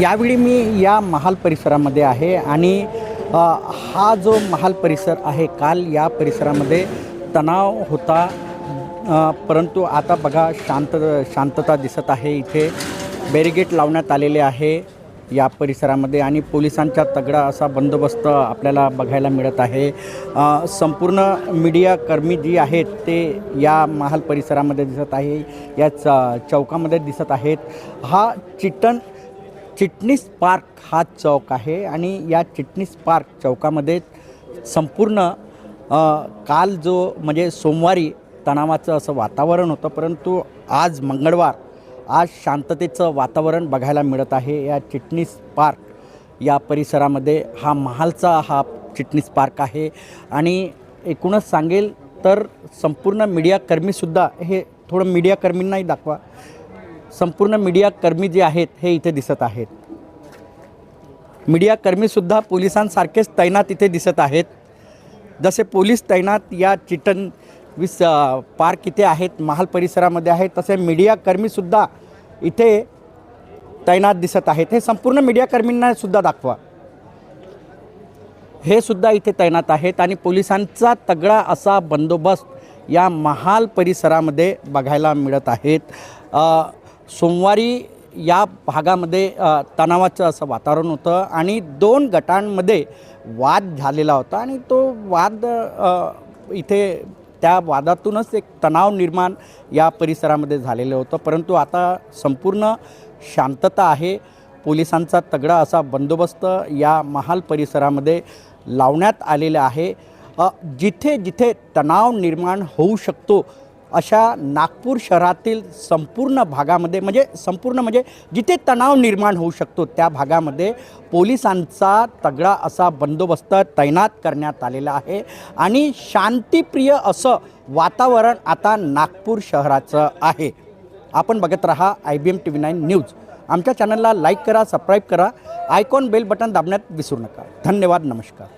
यावेळी मी या महाल परिसरामध्ये आहे आणि हा जो महाल परिसर आहे काल या परिसरामध्ये तणाव होता परंतु आता बघा शांत शांतता दिसत आहे. इथे बॅरिगेट लावण्यात आलेले आहे या परिसरामध्ये आणि पोलिसांचा तगडा असा बंदोबस्त आपल्याला बघायला मिळत आहे. संपूर्ण संपूर्ण मीडियाकर्मी जी आहेत ते या महाल परिसरामध्ये दिसत आहे या च चौकामध्ये दिसत आहेत. हा चिटण चिटणीस पार्क हा चौक आहे आणि या चिटणीस पार्क चौकामध्ये संपूर्ण काल जो म्हणजे सोमवारी तणावाचं असं वातावरण होतं परंतु आज मंगळवार आज शांततेचं वातावरण बघायला मिळत आहे. या चिटणीस पार्क या परिसरामध्ये हा महालचा हा चिटणीस पार्क आहे. आणि एकूणच सांगेल तर संपूर्ण मीडियाकर्मीसुद्धा हे थोडं मीडियाकर्मींनाही दाखवा. संपूर्ण मीडियाकर्मी जे आहेत हे इथे दिसत आहेत. मीडियाकर्मीसुद्धा पोलिसांसारखेच तैनात इथे दिसत आहेत. जसे पोलीस तैनात या चिटन विस पार्क इथे आहेत महाल परिसरामध्ये आहेत तसे मीडियाकर्मीसुद्धा इथे तैनात दिसत आहेत. हे संपूर्ण मीडियाकर्मींना सुद्धा दाखवा. हे सुद्धा इथे तैनात आहेत आणि पोलिसांचा तगडा असा बंदोबस्त या महाल परिसरामध्ये बघायला मिळत आहेत. सोमवारी या भागामध्ये तणावाचं असं वातावरण होतं आणि दोन गटांमध्ये वाद झालेला होता आणि तो वाद इथे त्या वादातूनच एक तणाव निर्माण या परिसरामध्ये झालेलं होतं. परंतु आता संपूर्ण शांतता आहे. पोलिसांचा तगडा असा बंदोबस्त या महाल परिसरामध्ये लावण्यात आलेला आहे. जिथे जिथे तणाव निर्माण होऊ शकतो अशा नागपूर शहरातील संपूर्ण भागामध्ये म्हणजे संपूर्ण म्हणजे जिथे तणाव निर्माण होऊ शकतो त्या भागामध्ये पोलिसांचा तगडा असा बंदोबस्त तैनात करण्यात आलेला आहे. आणि शांतिप्रिय असं वातावरण आता नागपूर शहराचं आहे. आपण बघत राहा I B M T V nine news. आमच्या चॅनलला लाईक करा सबस्क्राईब करा. आयकॉन बेल बटन दाबण्यात विसरू नका. धन्यवाद नमस्कार.